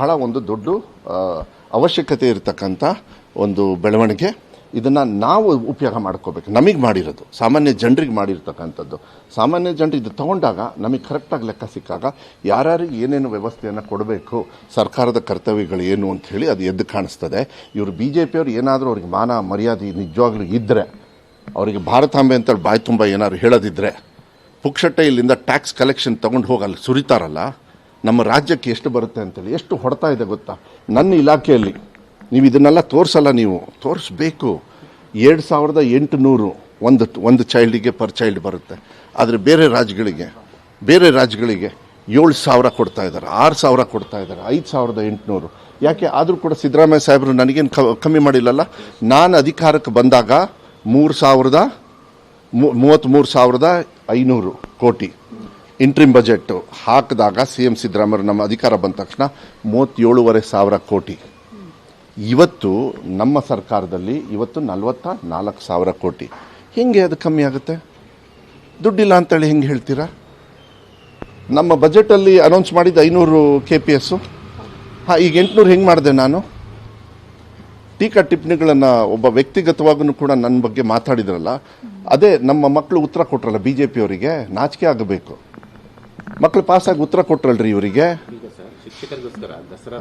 ಬಹಳ ಒಂದು ದೊಡ್ಡ ಅವಶ್ಯಕತೆ ಇರತಕ್ಕಂಥ ಒಂದು ಬೆಳವಣಿಗೆ. ಇದನ್ನು ನಾವು ಉಪಯೋಗ ಮಾಡ್ಕೋಬೇಕು. ನಮಗೆ ಮಾಡಿರೋದು, ಸಾಮಾನ್ಯ ಜನರಿಗೆ ಮಾಡಿರ್ತಕ್ಕಂಥದ್ದು. ಸಾಮಾನ್ಯ ಜನರು ಇದು ತಗೊಂಡಾಗ ನಮಗೆ ಕರೆಕ್ಟಾಗಿ ಲೆಕ್ಕ ಸಿಕ್ಕಾಗ ಯಾರ್ಯಾರಿಗೆ ಏನೇನು ವ್ಯವಸ್ಥೆಯನ್ನು ಕೊಡಬೇಕು, ಸರ್ಕಾರದ ಕರ್ತವ್ಯಗಳು ಏನು ಅಂತ ಹೇಳಿ ಅದು ಎದ್ದು ಕಾಣಿಸ್ತದೆ. ಇವರು ಬಿ ಜೆ ಪಿಯವರು ಏನಾದರೂ ಅವ್ರಿಗೆ ಮಾನ, ಮರ್ಯಾದೆ ನಿಜವಾಗ್ಲೂ ಇದ್ದರೆ ಅವರಿಗೆ ಭಾರತಾಂಬೆ ಅಂತೇಳಿ ಬಾಯಿ ತುಂಬ ಏನಾದ್ರು ಹೇಳೋದಿದ್ರೆ, ಪುಕ್ಷಟ್ಟೆ ಇಲ್ಲಿಂದ ಟ್ಯಾಕ್ಸ್ ಕಲೆಕ್ಷನ್ ತಗೊಂಡು ಹೋಗಲ್ಲ ಸುರಿತಾರಲ್ಲ ನಮ್ಮ ರಾಜ್ಯಕ್ಕೆ ಎಷ್ಟು ಬರುತ್ತೆ ಅಂತೇಳಿ, ಎಷ್ಟು ಹೊಡ್ತಾ ಇದೆ ಗೊತ್ತಾ? ನನ್ನ ಇಲಾಖೆಯಲ್ಲಿ, ನೀವು ಇದನ್ನೆಲ್ಲ ತೋರಿಸಲ್ಲ ನೀವು, ತೋರಿಸ್ಬೇಕು. ಎರಡು ಸಾವಿರದ ಎಂಟುನೂರು ಒಂದು ಒಂದು ಚೈಲ್ಡಿಗೆ ಪರ್ ಚೈಲ್ಡ್ ಬರುತ್ತೆ. ಆದರೆ ಬೇರೆ ರಾಜ್ಯಗಳಿಗೆ ಬೇರೆ ರಾಜ್ಯಗಳಿಗೆ ಏಳು ಸಾವಿರ ಕೊಡ್ತಾ ಇದ್ದಾರೆ, ಆರು ಸಾವಿರ ಕೊಡ್ತಾ ಇದ್ದಾರೆ, ಐದು ಸಾವಿರದ ಎಂಟುನೂರು. ಯಾಕೆ? ಆದರೂ ಕೂಡ ಸಿದ್ದರಾಮಯ್ಯ ಸಾಹೇಬರು ನನಗೇನು ಕಮ್ಮಿ ಮಾಡಿಲ್ಲಲ್ಲ? ನಾನು ಅಧಿಕಾರಕ್ಕೆ ಬಂದಾಗ ಮೂರು ಸಾವಿರದ ಮೂವತ್ತ್ಮೂರು ಸಾವಿರದ ಐನೂರು ಕೋಟಿ. ಇಂಟ್ರಿಮ್ ಬಜೆಟ್ ಹಾಕಿದಾಗ ಸಿ ಎಂ ಸಿದ್ದರಾಮಯ್ಯ ನಮ್ಮ ಅಧಿಕಾರ ಬಂದ ತಕ್ಷಣ ಮೂವತ್ತೇಳುವರೆ ಸಾವಿರ ಕೋಟಿ. ಇವತ್ತು ನಮ್ಮ ಸರ್ಕಾರದಲ್ಲಿ ಇವತ್ತು ನಲವತ್ತ ನಾಲ್ಕು ಸಾವಿರ ಕೋಟಿ. ಹೆಂಗೆ ಅದು ಕಮ್ಮಿ ಆಗುತ್ತೆ? ದುಡ್ಡಿಲ್ಲ ಅಂತೇಳಿ ಹೆಂಗೆ ಹೇಳ್ತೀರಾ? ನಮ್ಮ ಬಜೆಟಲ್ಲಿ ಅನೌನ್ಸ್ ಮಾಡಿದ ಐನೂರು ಕೆ ಪಿ ಎಸ್ಸು ಹಾಂ, ಈಗ ಎಂಟುನೂರು ಹೆಂಗೆ ಮಾಡಿದೆ ನಾನು? ಟೀಕಾ ಟಿಪ್ಪಣಿಗಳನ್ನು ಒಬ್ಬ ವ್ಯಕ್ತಿಗತವಾಗೂ ಕೂಡ ನನ್ನ ಬಗ್ಗೆ ಮಾತಾಡಿದ್ರಲ್ಲ, ಅದೇ ನಮ್ಮ ಮಕ್ಕಳು ಉತ್ತರ ಕೊಟ್ರಲ್ಲ ಬಿ ಜೆ ಪಿಯವರಿಗೆ ನಾಚಿಕೆ ಆಗಬೇಕು. ಮಕ್ಕಳು ಆಗಿ ಉತ್ತರ ಕೊಟ್ರಲ್ರಿ ಇವರಿಗೆ.